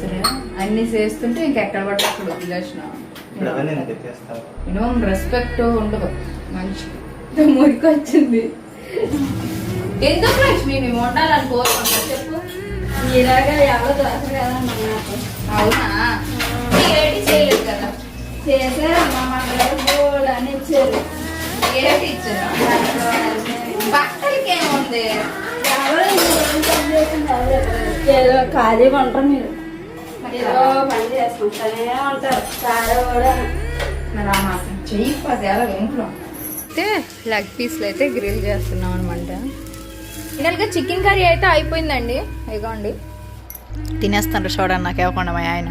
సరే. అన్ని చేస్తుంటే ఇంకెక్కడ పడితే అక్కడ వదిలేసిన. యూనో రెస్పెక్ట్ ఉండదు. మనిషికి మురికి వచ్చింది. ఎందుకు లక్ష్మి? మేము ఉండాలని కోరుకుంటా చెప్పు. ఇలాగా ఎవరు దొరకరు కదా నాకు. అవునా? ఏటి చేయలేదు కదా? చేశారు మా మండలం బోర్డు అని ఇచ్చారు. ఏటి ఇచ్చారు? బట్టలకి ఏముంది ఎవరు ఖాళీగా ఉంటారు మీరు. పని చేసుకుంటానే ఉంటారు. సారా కూడా. మరి ఆ మాత్రం చెయ్యి పదేళ్ళ ఇంట్లో అయితే లెగ్ పీస్లు అయితే గ్రిల్ చేస్తున్నాం అనమాట ఫైనల్గా చికెన్ కర్రీ అయితే అయిపోయిందండి. ఇగోండి. తినేస్తాను చూడండి నాకు ఇవ్వకుండా మా ఆయన.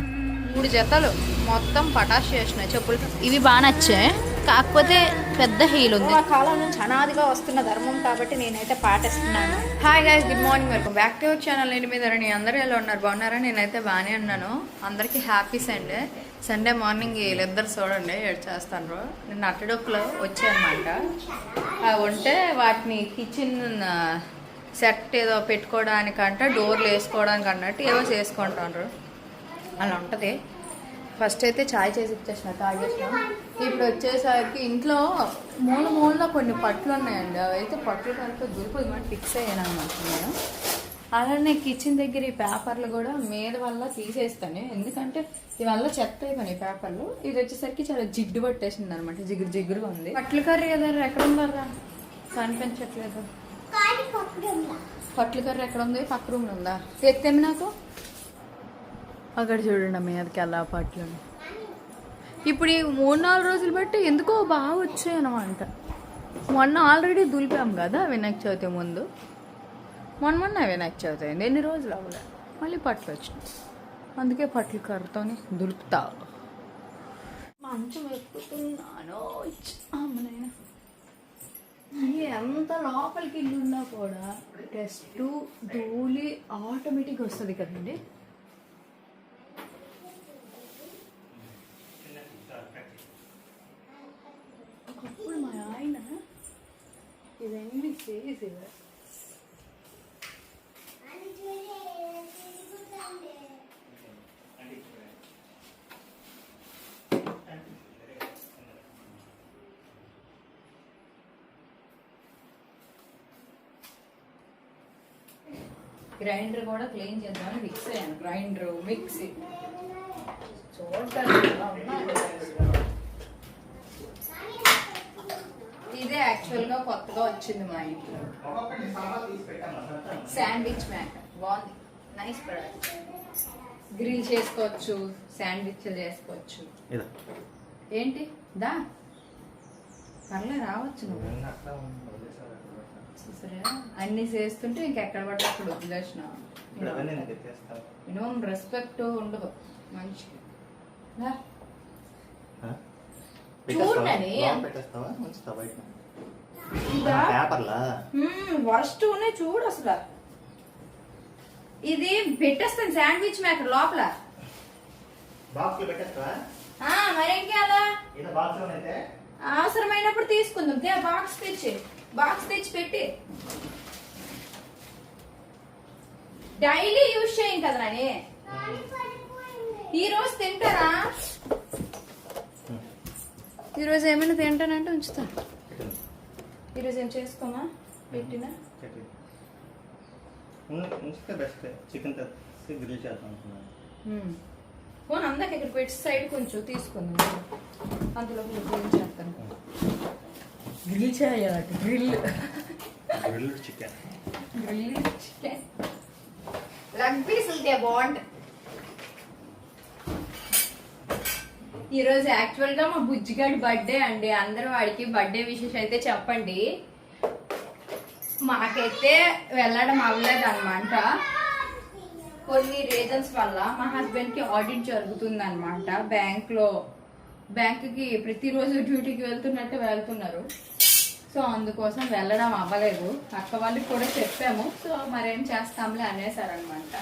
మూడు జతలు. మొత్తం పటాష్ చేసినాయి. చెప్పులు. ఇవి బాగా నచ్చాయి. కాకపోతే పెద్ద హీల్ ఉంది. ఆ కాలం నుంచి అనాదిగా వస్తున్న ధర్మం కాబట్టి నేనైతే పాటిస్తున్నాను. Hi guys good morning welcome back to our channel నేను మీద రండి అందరూ ఎలా ఉన్నారు? బాగున్నారా? నేనైతే బాగానే ఉన్నాను. అందరికీ హ్యాపీ సండే సండే మార్నింగ్ వీళ్ళిద్దరు చూడండి ఏడు చేస్తాను నిన్న అట్టడొక్కులో వచ్చాయన్నమాట అవి ఉంటే వాటిని కిచెన్ సెట్ ఏదో పెట్టుకోవడానికంట డోర్లు వేసుకోవడానికి అన్నట్టు ఏవో చేసుకుంటారు అలా ఉంటుంది. ఫస్ట్ అయితే చాయ్ చేసి ఇచ్చేసిన తాగేసిన. ఇప్పుడు వచ్చేసరికి ఇంట్లో మూల మూలలో కొన్ని పట్లు ఉన్నాయండి అవి అయితే పట్లు కనుక దురుపుది మనం ఫిక్స్ అయ్యాను అనమాట నేను అలానే కిచెన్ దగ్గర ఈ పేపర్లు కూడా మీద వల్ల తీసేస్తాను. ఎందుకంటే ఇవల్ల చెత్త అయిపోయినాయి పేపర్లు. ఇది వచ్చేసరికి చాలా జిడ్డు పట్టేసింది అనమాట జిగురు జిగురుగా ఉంది. పట్లు కర్రీ కదా ఎక్కడ ఉందరా కనిపించట్లేదు. పట్లు కర్రీ ఎక్కడ ఉంది? పక్క రూమ్ ఉందా? ఎత్తేమి నాకు? అక్కడ చూడండి మీదకి అది పట్లు ఇప్పుడు ఈ మూడు నాలుగు రోజులు బట్టి ఎందుకో బాగా వచ్చాయి అనమాట మొన్న ఆల్రెడీ దులిపాం కదా వినాయక చవితి ముందు. మొన్న మొన్న వినాయక చవితి అయింది. ఎన్ని రోజులు అవ్వలే. మళ్ళీ పట్లు వచ్చినాయి. అందుకే పట్లు కర్రతోని దులుపుతా. మంచం ఎక్కుతున్నాను అమ్మనైనా ఎంత లోపలికి ఇల్లు ఉన్నా కూడా టెస్ట్ ధూళి ఆటోమేటిక్గా వస్తుంది కదండి ఒకప్పుడు మా ఆయన ఇవన్నీ చేసేవారు గ్రైండర్ కూడా క్లీన్ చేద్దామని మిక్స్ అయ్యాను గ్రైండర్ మిక్సీ చూడటానికి ఎలా ఉన్నాయి ఇదే యాక్చువల్గా కొత్తగా వచ్చింది మా ఇంట్లో. శాండ్విచ్ మ్యాట్ బాగుంది. నైస్ ప్రొడక్ట్ గ్రిల్ చేసుకోవచ్చు శాండ్విచ్లు చేసుకోవచ్చు. ఇదా. ఏంటి? దా. పర్లే రావచ్చు నువ్వు. అన్ని చేస్తుంటే ఇంకెక్కడ పడితే అక్కడ వదిలేసిన. యూనో రెస్పెక్ట్ ఉండదు మనిషికి. వరస్ట్ ఉన్నాయి చూడు అసలు. ఇది పెట్టేస్తాను శాండ్విచ్ మేకర్ లోపల. అవసరమైనప్పుడు తీసుకుందాం. బాక్స్ తెచ్చి బాక్స్ తెచ్చి పెట్టి. డైలీ యూజ్ చేయం కదా ఈ రోజు తింటారా? ఈ రోజు ఏమైనా తింటానంటే ఉంచుతా పెట్టండి. ఈ రోజు ఏం చేసుకోమా? పెట్టినా? ఉంచితే బెస్ట్ చికెన్ తెచ్చి గ్రిల్ చేద్దాం అనుకున్నాను. ఫోన్ అందాక ఇక్కడ పెట్టి సైడ్ కొంచెం తీసుకుందాం. అందులో గ్రిల్ చేస్తాను. గ్రిల్ చేయాలట grill. Grilled chicken. Grill chicken. Leg పీసులు తే ఈరోజు యాక్చువల్గా మా బుజ్జిగాడి బర్త్డే అండి. అందరూ వాడికి బర్త్డే విషెస్ అయితే చెప్పండి. మాకైతే వెళ్ళడం అవ్వలేదు అనమాట కొన్ని రీజన్స్ వల్ల మా హస్బెండ్కి ఆడిట్ జరుగుతుంది అనమాట బ్యాంక్లో ప్రతిరోజు డ్యూటీకి వెళ్తున్నట్టు వెళ్తున్నారు. సో అందుకోసం వెళ్ళడం అవ్వలేదు. అక్క వాళ్ళకి కూడా చెప్పాము. సో మరేం చేస్తాంలే అనేసారనమాట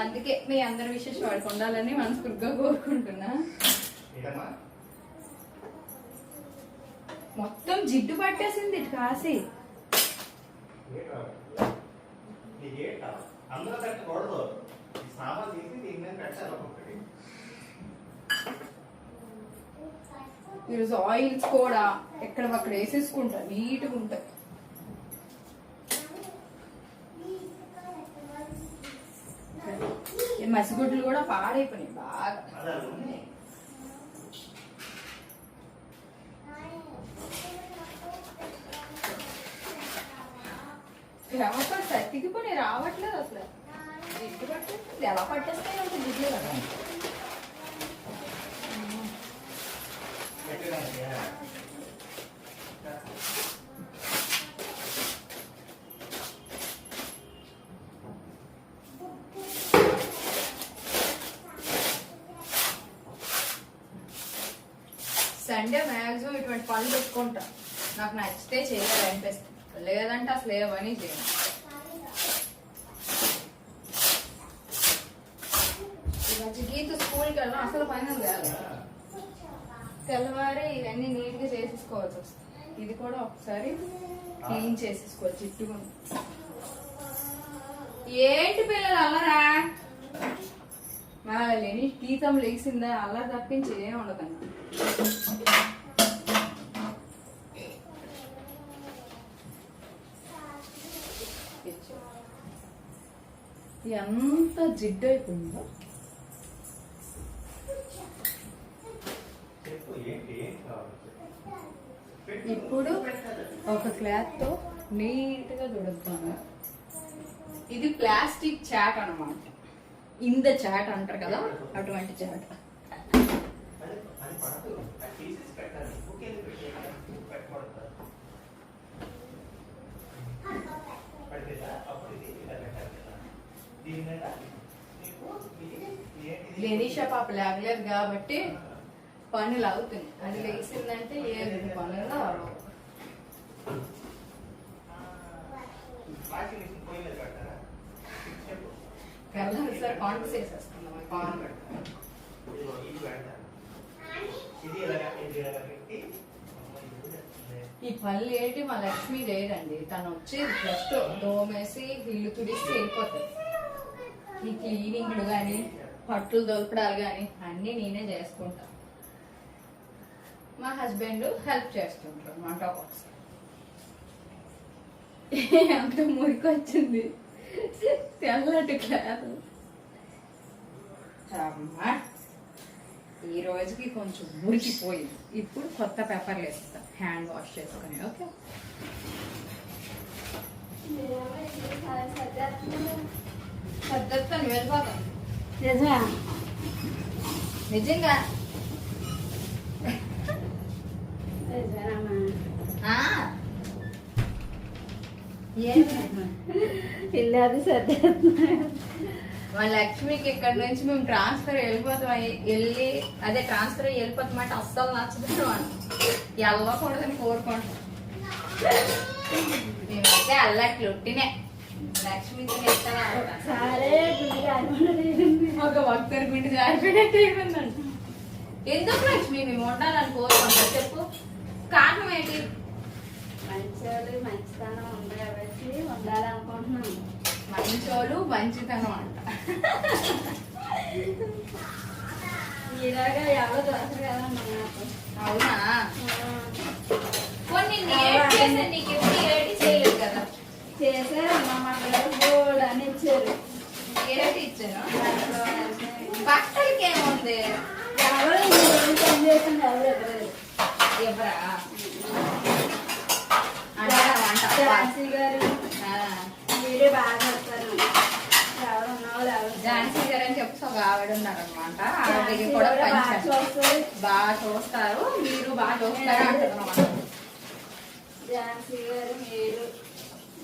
అందుకే మీ అందరి విషయం వాడికి ఉండాలని మనస్ఫూర్తిగా కోరుకుంటున్నా. మొత్తం జిడ్డు పట్టేసింది కాసి నీకు ఏంటా? అందులో పెట్టకూడదు సామాన్ తీసి దీని మీద పెట్టాలి ఒక్కొక్కటి. ఈరోజు ఆయిల్స్ కూడా ఎక్కడ అక్కడ వేసేసుకుంటా నీట్గా ఉంటాయి ఈ మసిగుడ్లు కూడా పాడైపోయినాయి బాగా ఎవరు అది ఉంది. రావట్లేదు అసలు జిడ్డు పట్టేస్తుంది ఎలా పట్టేస్తాయి అంత జిడ్లు కదా పెట్టడానికి, ఆ. సండే మ్యాక్సిమం ఇటువంటి పనులు పెట్టుకుంటా. నాకు నచ్చితే చేయాలి అనిపిస్తుంది. లేదంటే అసలు ఏమని చేయను. ఈ గీత స్కూల్కి వెళ్ళడం అసలు పని కాదు. తెల్లవారి ఇవన్నీ నీట్గా చేసేసుకోవాల్సి వస్తుంది ఇది కూడా ఒకసారి క్లీన్ చేసేసుకోవచ్చు జిట్టుగా ఏంటి పిల్లలు అల్లరా లేని గీతం లేచిందా? అల్లరి తప్పించి ఏం ఉండదండి ఎంత జిడ్డు అయిపోయిందో. ఇప్పుడు ఒక క్లాత్తో నీట్గా తుడుస్తాను ఇది ప్లాస్టిక్ చాట్ అన్నమాట. ఇంద చాట్ అంటారు కదా అటువంటి చాట్. లెనీషా పాప లేగలేదు కాబట్టి పనులు అవుతుంది అది లేచిందంటే ఏ పనులు రావు వాషింగ్ మిషన్ ఈ పళ్ళు ఏంటి? మా లక్ష్మి లేదండి. తను వచ్చి జస్ట్ దోమేసి ఇల్లు తుడిసి వెళ్ళిపోతుంది. ఈ క్లీనింగ్లు కానీ పట్టులు దొలపడాలు కానీ అన్నీ నేనే చేసుకుంటా. మా హస్బెండ్ హెల్ప్ చేస్తుంటారు అనమాట ఒక్కొక్కసారి అంత మురికి వచ్చింది తెల్లటి క్లాత్ అమ్మా ఈ రోజుకి కొంచెం మురికిపోయింది. ఇప్పుడు కొత్త పేపర్లు వేస్తా హ్యాండ్ వాష్ చేసుకొని ఓకే? నిజమా? నిజంగా నిజమేనమ్మా ఆ. ఏమి? ఇల్లు అది సర్దేస్తున్నాను మా లక్ష్మికి ఇక్కడ నుంచి మేము ట్రాన్స్ఫర్ వెళ్ళిపోతాం. వెళ్ళి అదే ట్రాన్స్ఫర్ అయ్యి వెళ్ళిపోతామంటే అస్సలు నచ్చదు వెళ్ళకూడదని కోరుకుంటాం. మేమైతే అల్లట్లు ఉట్టినే లక్ష్మికి ఒక భక్తుడి గుండి జారిపోయినట్టు ఎందుకు లక్ష్మి? మేము ఉండాలని కోరుకుంటాం. చెప్పు. కారణం ఏంటి? మంచోళ్ళు మంచితనం ఉంది కాబట్టి ఉండాలనుకుంటున్నాను. మంచోళ్ళు మంచితనం అంట. ఇలాగా ఎవరు దొరకరు కదమ్మా నాకు. అవునా? కొన్ని నీకు ఎప్పుడు చేయలేదు కదా? చేశారమ్మా మా బోర్డు అని ఇచ్చారు. ఏటి అంటే బట్టలకి ఏముంది ఎవరు పని చేసింది ఎవరు ఎవరా ఝాన్సీ గారు. ఆ, మీరే బాగా చెప్తారు ఎవరు ఉన్నవాళ్ళు ఎవరు ఝాన్సీ గారు అని చెప్పి ఒక ఆవిడ ఉన్నారనమాట ఆవిడకి కూడా బాగా చూస్తారు. మీరు బాగా చూస్తారు ఝాన్సీ గారు మీరు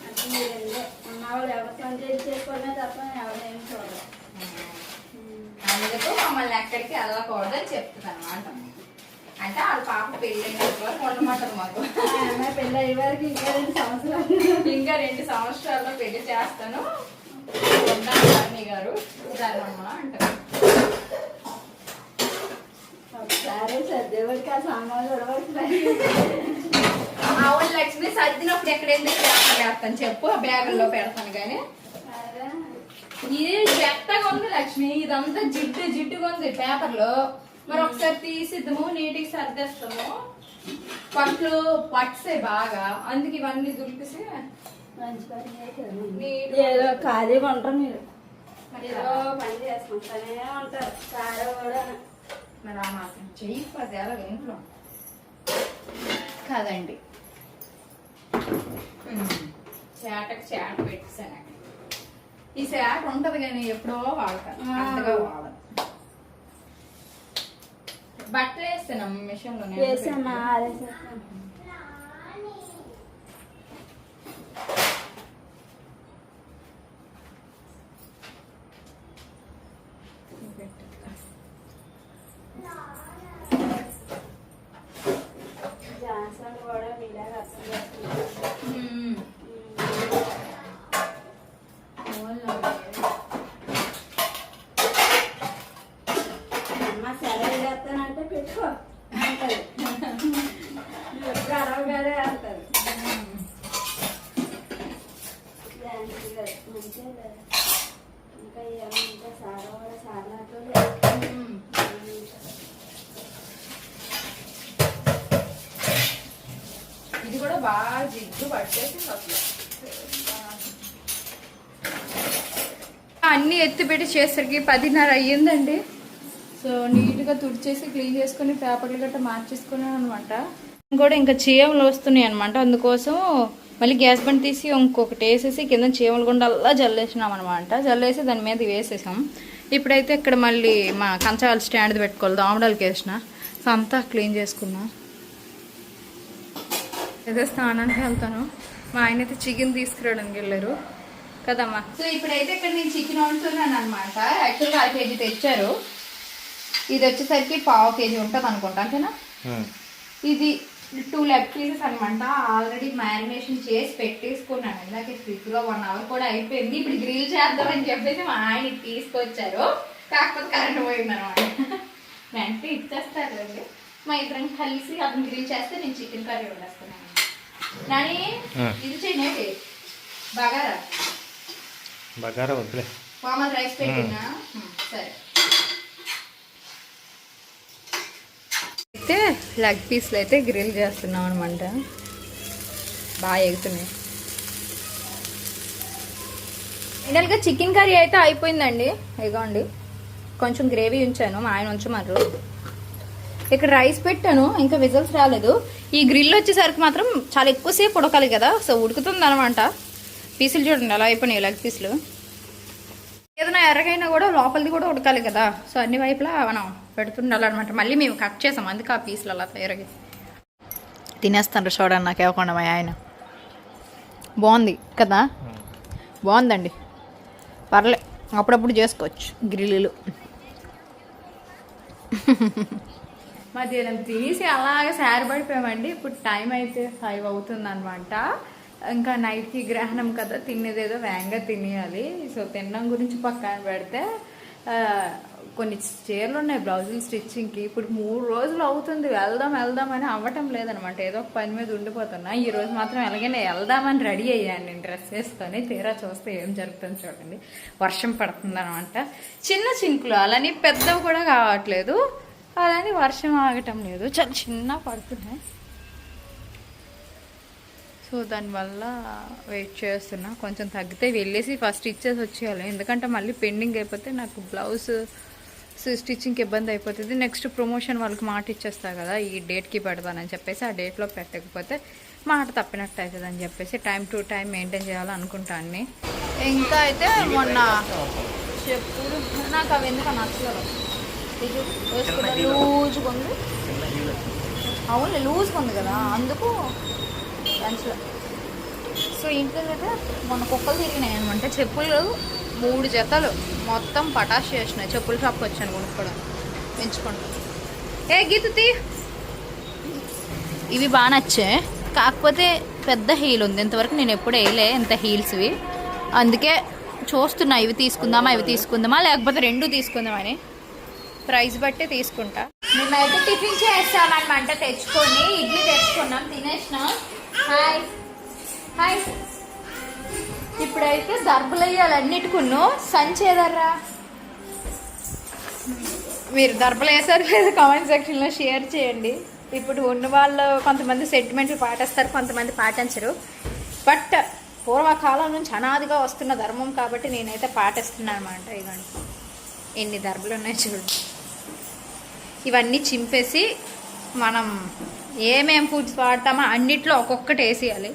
అంటే మీరంటే ఉన్నవాళ్ళు ఎవరు పని చేసి చేసుకోవడమే తప్ప ఎవరేం చూడరు అందుకు మమ్మల్ని ఎక్కడికి వెళ్ళకూడదని చెప్తున్నాను అనమాట అంటే వాళ్ళ పాప పెళ్ళి వరకు ఉండమంటారు మాకు. పెళ్ళి అయ్యే వరకు ఇంకా రెండు సంవత్సరాలు. ఇంకా రెండు సంవత్సరాల్లో పెళ్ళి చేస్తాను. అన్ని గారు సరేనమ్మా అంటారు. ఒకసారి సర్దేవాడికి ఆ సామాన్లు ఆవుల లక్ష్మి సర్దినప్పుడు ఎక్కడ ఎందుకు చేస్తాను చెప్పు ఆ బ్యాగుల్లో పెడతాను కానీ ఇది చెత్తగా ఉంది లక్ష్మి ఇదంతా జిడ్డు జిడ్డుగా ఉంది పేపర్లో మరి ఒకసారి తీసిద్దాము నీటికి సర్దేస్తాము. పట్లు పట్సే బాగా అందుకే ఇవన్నీ దులిపేసి ఏదో ఖాళీగా ఉంటారు మీరు. ఏదో పని చేసుకుంటానే ఉంటారు. సారా కూడా. మరి ఆ మాత్రం చెయ్యి పదేళ్ళ ఇంట్లో కదండి. చేటకి చేట పెట్టేసాను ఈ చేట ఉంటది కానీ ఎప్పుడో వాడతాను. అంతగా వాడను బట్టలు వేస్తాను మిషన్లో వేసామా ఆరేసేసాను జాన్సన్ కూడా మీలాగా అర్థం చేసుకుంటారు అమ్మ సెలవు చేస్తానంటే పెట్టుకో అంటారు నువ్వు ఎప్పుడు అరవ గారే అంటారు ఝాన్సీ గారు మంచిగా లేదు. ఇంకా ఏమో ఇంకా సారా కూడా సార్లాతో ఇది కూడా బాగా జిడ్డు పట్టేసింది అసలు అన్ని ఎత్తి పెట్టి చేసరికి పదిన్నర అయ్యిందండి. సో నీట్గా తుడిచేసి క్లీన్ చేసుకుని పేపర్లు గట్రా మార్చేసుకున్నాను అనమాట కూడా ఇంకా చీమలు వస్తున్నాయి అనమాట అందుకోసం మళ్ళీ గ్యాస్ బండ్ తీసి ఇంకొకటి వేసేసి కింద చీమలు గుండా అలా జల్లేసినాం అనమాట జల్లేసి దాని మీద వేసేసాం. ఇప్పుడైతే ఇక్కడ మళ్ళీ మా కంచాల స్టాండ్ పెట్టుకోవాలి. దోమడాలకి వేసిన సో అంతా క్లీన్ చేసుకున్నా. ఏదో స్నానానికి వెళ్తాను. మా ఆయన అయితే చికెన్ తీసుకురావడానికి వెళ్ళారు. కదమ్మా. సో ఇప్పుడైతే ఇక్కడ నేను చికెన్ వండుతున్నాను అనమాట యాక్చువల్గా అర కేజీ తెచ్చారు. ఇది వచ్చేసరికి పావు కేజీ ఉంటుంది అనుకుంటా అంతేనా? ఇది టూ లెగ్ పీసెస్ అనమాట ఆల్రెడీ మ్యారినేషన్ చేసి పెట్టేసుకున్నాను. ఇందాక ఫ్రిడ్జ్లో వన్ అవర్ కూడా అయిపోయింది. ఇప్పుడు గ్రిల్ చేద్దామని చెప్పేసి మా ఆయన తీసుకొచ్చారు. కాకపోతే కరెంట్ పోయింది అనమాట వెంటనే ఇచ్చేస్తారు అండి. మా ఇద్దరం కలిసి అతను గ్రిల్ చేస్తే నేను చికెన్ కర్రీ వండేస్తున్నాను. నాని ఆ. ఇది చేయండి బగారా బగారా వద్దులే. మామూలు రైస్ పెట్టినా? సరే. అయితే లెగ్ పీస్లు అయితే గ్రిల్ చేస్తున్నాం అనమాట బాగా ఎగుతున్నాయి. ఫైనల్గా చికెన్ కర్రీ అయితే అయిపోయిందండి. ఇగోండి. కొంచెం గ్రేవీ ఉంచాను మా ఆయన ఉంచమన్నారు. ఇక్కడ రైస్ పెట్టాను ఇంకా విజిల్స్ రాలేదు. ఈ గ్రిల్ వచ్చేసరికి మాత్రం చాలా ఎక్కువసేపు ఉడకాలి కదా సో ఉడుకుతుంది అనమాట పీసులు చూడండి అలా అయిపోయినాయి లెగ్ పీసులు. ఏదైనా ఎర్రగైనా కూడా లోపలిది కూడా ఉడకాలి కదా. సో అన్ని వైపులా మనం పెడుతుండాలన్నమాట. మళ్ళీ మేము కట్ చేసాం అందుకే ఆ పీసులు అలా తయారగి తినేస్తాను చూడండి నాకు ఇవ్వకుండా మా ఆయన. బాగుంది కదా? బాగుందండి. పర్లే అప్పుడప్పుడు చేసుకోవచ్చు గ్రిల్లులు. మధ్యాహ్నం తినేసి అలాగే సారి పడిపోయామండి. ఇప్పుడు టైం అయితే ఫైవ్ అవుతుంది అనమాట ఇంకా నైట్కి గ్రహణం కదా తినేదేదో వేగంగా తినేయాలి. సో తినడం గురించి పక్కన పెడితే కొన్ని చీరలు ఉన్నాయి బ్లౌజులు స్టిచ్చింగ్కి. ఇప్పుడు మూడు రోజులు అవుతుంది వెళ్దాం వెళ్దాం అని అవ్వటం లేదనమాట. ఏదో ఒక పని మీద ఉండిపోతున్నా. ఈ రోజు మాత్రం ఎలాగైనా వెళ్దామని రెడీ అయ్యాను నేను డ్రెస్ వేసుకొని. తీరా చూస్తే ఏం జరుగుతుంది చూడండి. వర్షం పడుతుంది అనమాట చిన్న చినుకులు అలానే పెద్దవి కూడా కావట్లేదు. అలానే వర్షం ఆగటం లేదు. చాలా చిన్న పడుతున్నాయి. సో దానివల్ల వెయిట్ చేస్తున్నా. కొంచెం తగ్గితే వెళ్ళేసి ఫస్ట్ ఇచ్చేసి వచ్చేయాలి. ఎందుకంటే మళ్ళీ పెండింగ్ అయిపోతే నాకు బ్లౌజ్ స్టిచ్చింగ్కి ఇబ్బంది అయిపోతుంది. నెక్స్ట్ ప్రమోషన్ వాళ్ళకి మాట ఇచ్చేస్తా కదా ఈ డేట్కి పెడతానని చెప్పేసి ఆ డేట్లో పెట్టకపోతే మాట తప్పినట్టు అవుతుంది అని చెప్పేసి టైం టు టైం మెయింటైన్ చేయాలనుకుంటాను ఇంకా అయితే మొన్న చెప్పుడు నాకు అవి ఎందుకు నచ్చలేదు. వేసుకున్న లూజ్గా ఉంది. అవును లూజ్గా ఉంది కదా అందుకు లంచ్లో. సో ఇంటికైతే మొన్న కుక్కలు తిరిగినాయి అనమాట చెప్పులు మూడు జతలు. మొత్తం పటాష్ చేసినాయి. చెప్పుల షాప్కి వచ్చాను కొనుక్కోవడం పెంచుకుంటా ఏ గీత తీ. ఇవి బాగా నచ్చాయి కాకపోతే పెద్ద హీల్ ఉంది. ఇంతవరకు నేను ఎప్పుడు వేయలే ఇంత హీల్స్వి. అందుకే చూస్తున్నా. ఇవి తీసుకుందామా ఇవి తీసుకుందామా లేకపోతే రెండు తీసుకుందామని ప్రైస్ బట్టి తీసుకుంటా. మేమైతే టిఫిన్ చేస్తామన్నమాట. తెచ్చుకొని ఇడ్లీ తెచ్చుకున్నాం. తినేసినాం. హాయ్. హాయ్. ఇప్పుడైతే దర్బలు వేయాలి అన్నిటికును సంచేదర్రా. మీరు దర్బలు వేసారు లేదు కామెంట్ సెక్షన్లో షేర్ చేయండి. ఇప్పుడు ఉన్న వాళ్ళు కొంతమంది సెంటిమెంట్లు పాటిస్తారు కొంతమంది పాటించరు. బట్ పూర్వకాలం నుంచి అనాదిగా వస్తున్న ధర్మం కాబట్టి నేనైతే పాటిస్తున్నాను అనమాట ఇవన్నీ. ఎన్ని దర్బలు ఉన్నాయి చూడండి ఇవన్నీ చింపేసి మనం ఏమేం ఫుడ్స్ వాడతామో అన్నిట్లో ఒక్కొక్కటి వేసేయాలి.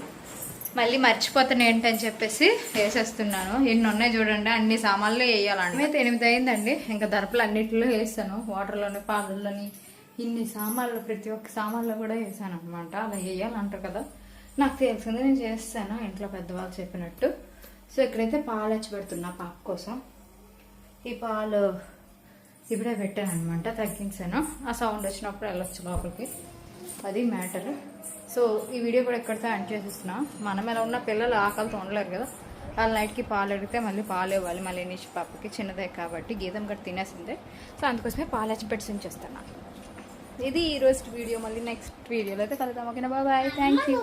మళ్ళీ మర్చిపోతాను ఏంటని చెప్పేసి వేసేస్తున్నాను. ఎన్ని ఉన్నాయి చూడండి అన్ని సామాన్లు వేయాలండి అయితే ఎనిమిది అయిందండి. ఇంకా దర్పలు అన్నిటిలో వేస్తాను వాటర్లోని పాలల్లోని ఇన్ని సామాన్లు ప్రతి ఒక్క సామాన్లు కూడా వేసాను అనమాట అలా వేయాలంటారు కదా. నాకు తెలిసింది నేను చేస్తాను ఇంట్లో పెద్దవాళ్ళు చెప్పినట్టు. సో ఇక్కడైతే పాలు వచ్చి పెడుతున్నా పాప కోసం. ఈ పాలు ఇప్పుడే పెట్టాను అనమాట తగ్గించాను. ఆ సౌండ్ వచ్చినప్పుడు వెళ్ళొచ్చు లోపలికి. అది మ్యాటర్. సో ఈ వీడియో కూడా ఎక్కడితే అండ్ చేసేస్తున్నా. మనం ఎలా ఉన్న పిల్లలు ఆకలితో ఉండలేరు కదా. వాళ్ళ నైట్కి పాలు అడిగితే మళ్ళీ పాలు ఇవ్వాలి. మళ్ళీ నిషి పాపకి చిన్నదే కాబట్టి గీతం గట్టి తినేసిందే. సో అందుకోసమే పాలు వచ్చి పెట్టి ఉంచేస్తాను ఇది ఈ రోజు వీడియో. మళ్ళీ నెక్స్ట్ వీడియోలో అయితే కలుద్దాం. ఓకేనా? బాబాయ్ థ్యాంక్ యూ